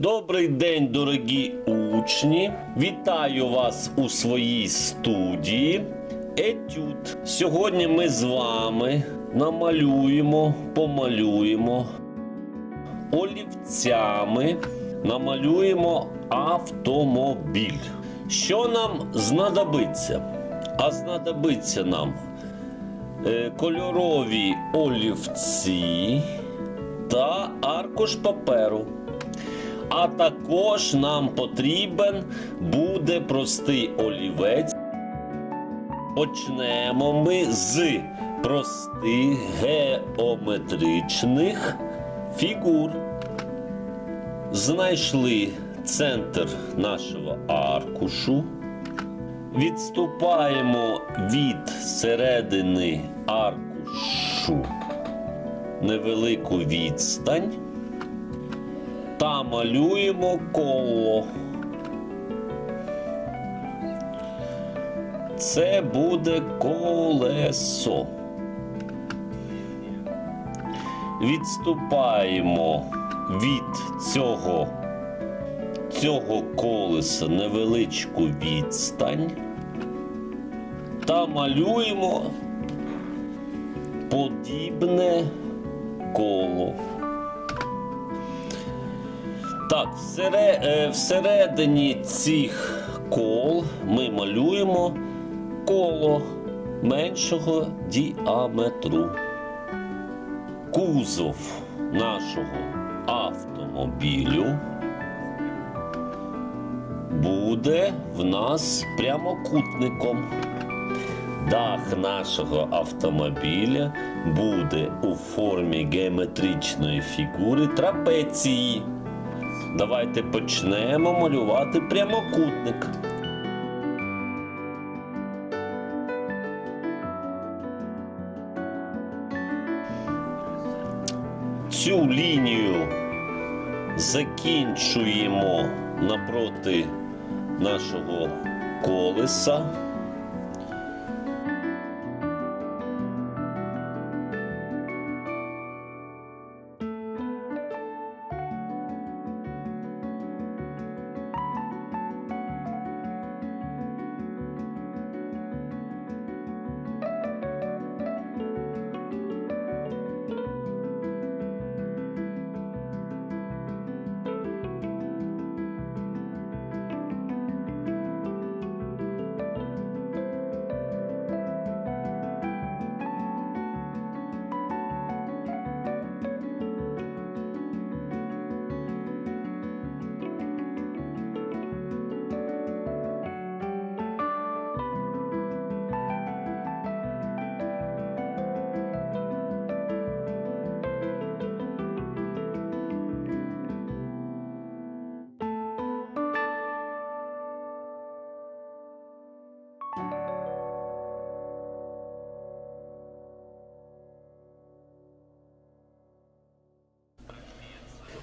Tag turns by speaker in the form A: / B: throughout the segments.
A: Добрий день, дорогі учні! Вітаю вас у своїй студії Етюд. Сьогодні ми з вами намалюємо, помалюємо олівцями, намалюємо автомобіль. Що нам знадобиться? А знадобиться нам е, кольорові олівці та аркуш паперу. А також нам потрібен буде простий олівець. Почнемо ми з простих геометричних фігур. Знайшли центр нашого аркушу. Відступаємо від середини аркушу невелику відстань та малюємо коло. Це буде колесо. Відступаємо від цього, цього колеса невеличку відстань та малюємо подібне коло. Так, е, всередині цих кол ми малюємо коло меншого діаметру. Кузов нашого автомобілю буде в нас прямокутником. Дах нашого автомобіля буде у формі геометричної фігури трапеції. Давайте почнемо малювати прямокутник. Цю лінію закінчуємо напроти нашого колеса.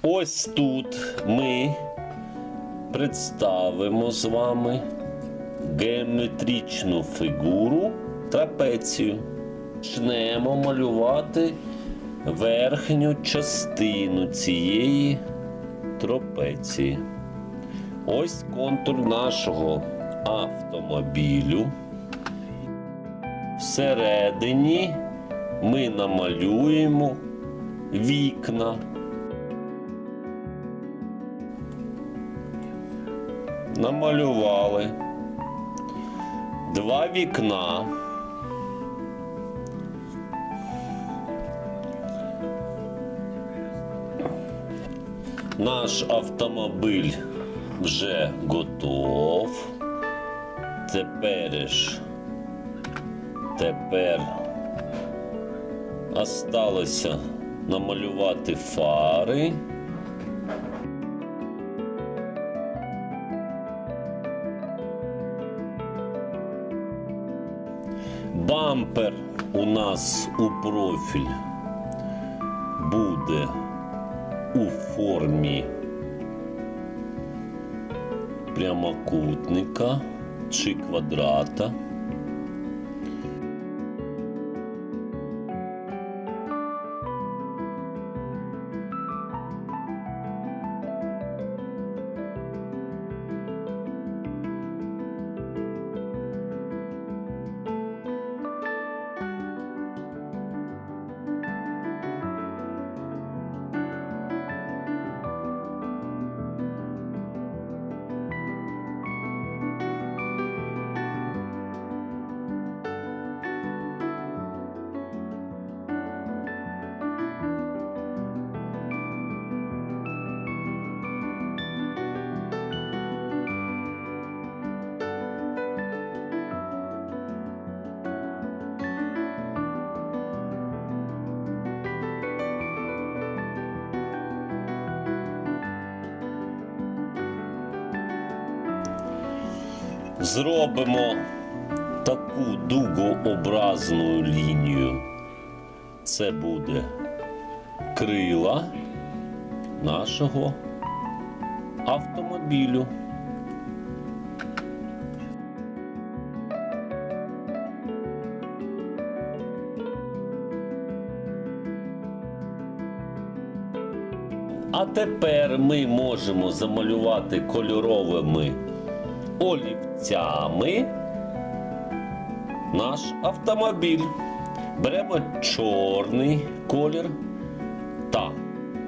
A: Ось тут ми представимо з вами геометричну фігуру трапецію. Почнемо малювати верхню частину цієї трапеції. Ось контур нашого автомобілю. Всередині ми намалюємо вікна. Намалювали два вікна. Наш автомобіль вже готов. Тепер ж тепер осталося намалювати фари. Бампер у нас у профіль буде у формі прямокутника чи квадрата. Зробимо таку дугообразну лінію. Це буде крила нашого автомобілю. А тепер ми можемо замалювати кольоровими олівцями наш автомобіль. Беремо чорний колір та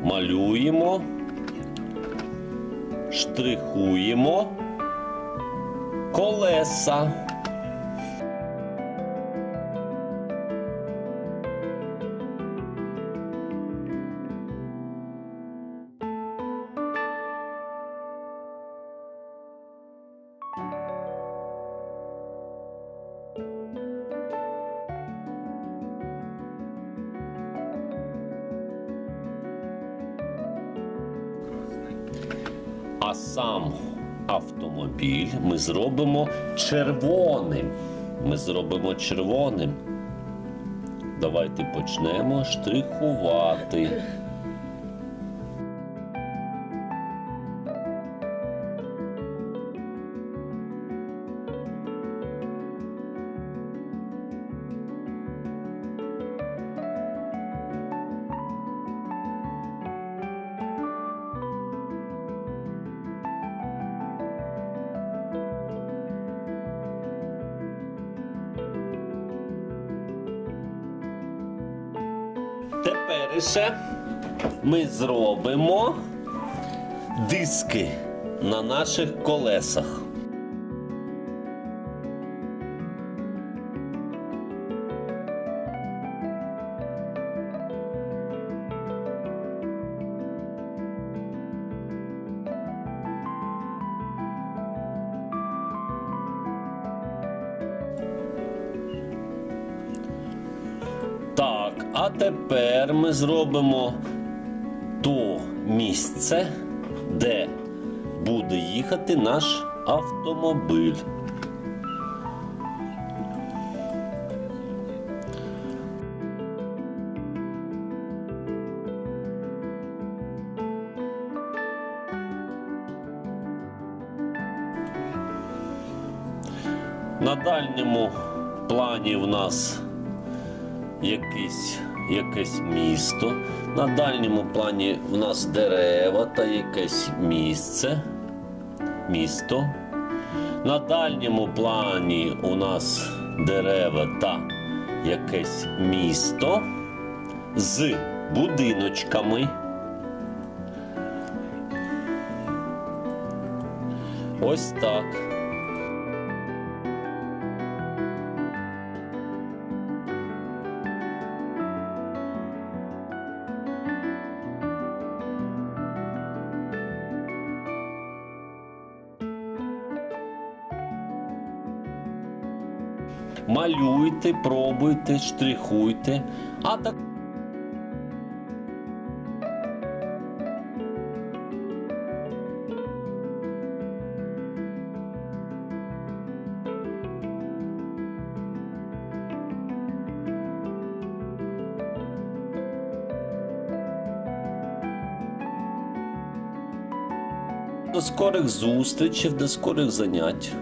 A: малюємо, штрихуємо колеса. А сам автомобіль ми зробимо червоним. Ми зробимо червоним. Давайте почнемо штрихувати. Тепер ще ми зробимо диски на наших колесах. А тепер ми зробимо то місце, де буде їхати наш автомобіль. На дальньому плані в нас якесь, якесь місто. На дальньому плані в нас дерева та якесь місце. Місто. На дальньому плані у нас дерева та якесь місто з будиночками. Ось так. Малюйте, пробуйте, штрихуйте. А так. До скорих зустрічей, до скорих занять.